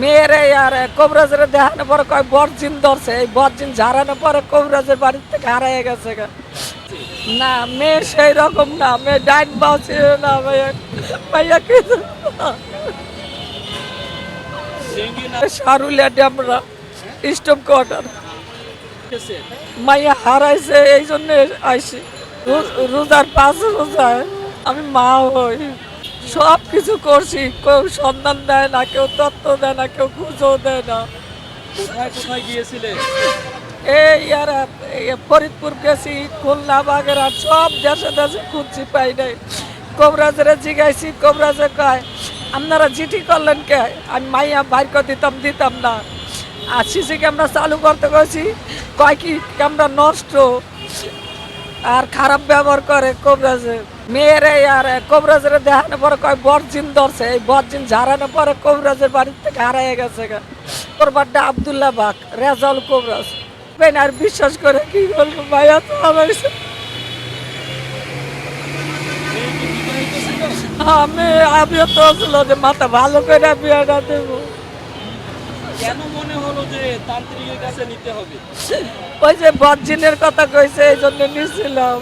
মেয়েরে আর কবরাজের দেখানো পরে কয় বরজিন ধরছে, এই বরজিন ঝাড়ানো পরে কবরাজের বাড়ির থেকে হারাই গেছে না, মেয়ে সেই রকম না, মেয়ে ডাইন বাউ ছিল না, ভাইয়া। ভাইয়া কিছু সারুলিয়া ড্যামরা স্টপ কোয়ার্টার। মাইয়া হারাইছে, এই জন্য আইসি। রোজার পাঁচ রোজায় আমি মা হই। সব কিছু করছি। কেউ সন্ধান দেয় না কেউ তত্ত্ব দেয় না কেউ খুঁজেও দেয় না। কোথায় কোথায় গিয়েছিলে? এই আর ফরিদপুর গেছি খুলনা বাগেরহাট সব দেশে দেশে খুঁজছি পাই নাই। কবরাজের জিগাইছি কবরাজে কয় আপনারা চিঠি করলেন কে? আমি মাইয়া বাইর করে দিতাম দিতাম না। আর সিসি ক্যামেরা চালু করতে গেছি কয় কি ক্যামেরা নষ্ট আর খারাপ ব্যবহার করে কবরাজে। মেয়েরে আর কবরাজের দেখানো পরে কয় বরজিন ধরছে এই বরজিন ঝাড়ানো পরে কবরাজের বাড়ির থেকে হারাই গেছে বাড্ডা আবদুল্লাহ বাগ রেজাউল কবরাজ। বেন আর বিশ্বাস করে কি বলব ভাইয়া তো আমার আমি আমিও তো ছিল যে মাথা ভালো করে বিয়েটা দেবো। কেন মনে হলো যে তান্ত্রিকের কাছে নিতে হবে? ওই যে বরজিনের কথা কইছে এই জন্য নিয়েছিলাম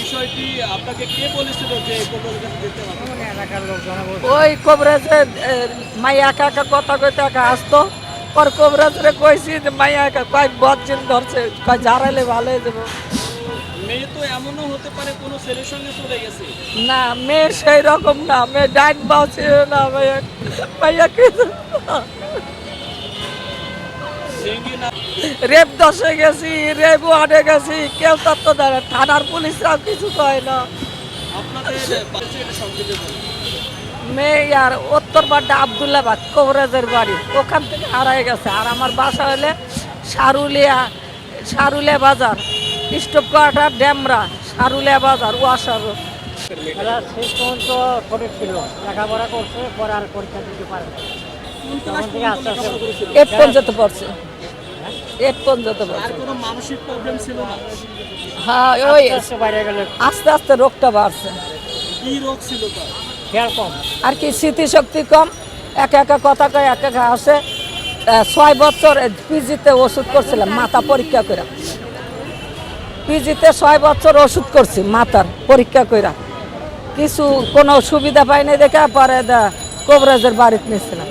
বিষয়টি আপনাকে কে বলেছিল যে কবরের কাছে যেতে হবে ওই কবরাজে মাইয়া একা একা কথা কইতে একা আসতো। পর কবরাজরে কইছি যে মাইয়া একা কয় বদজিন ধরছে কয় ঝাড়াইলে ভালো হয়ে যাব। মেয়ে তো এমনও হতে পারে কোনো ছেলের সঙ্গে চলে গেছে। না মেয়ে সেই রকম না মেয়ে ডাইন বাউ ছিল না কিছু ডেঙ্গি না রেপ দশে গেছি রেপ ওয়ার্ডে গেছি কেউ তত্ত্ব দেয় থানার পুলিশরাও কিছু কয় না। মেয়ে আর উত্তর বাড্ডা আবদুল্লাহ বাদ কবরাজের বাড়ি ওখান থেকে হারাই গেছে আর আমার বাসা হলে সারুলিয়া সারুলিয়া বাজার স্টপ কোয়ার্টার ড্যামরা সারুলিয়া বাজার ওয়াসার। এরা শেষ পর্যন্ত ছোট ছিল লেখাপড়া করছে পরে আর পরীক্ষা দিতে পারে না। আস্তে আস্তে পর্যন্ত পড়ছে এট পর্যন্ত আর পড়ছে কোনো মানসিক প্রবলেম ছিল না? হ্যাঁ ওই আস্তে আস্তে রোগটা বাড়ছে। কি রোগ ছিল আর কি স্মৃতিশক্তি কম একা একা কথা কয় একা একা আসে ছয় বছর পিজিতে ওষুধ করছিলাম মাথা পরীক্ষা করে পিজিতে ছয় বছর ওষুধ করছি মাথার পরীক্ষা করে কিছু কোনো সুবিধা পাইনি দেখে পরে কবরাজের বাড়িতে নিয়েছিলাম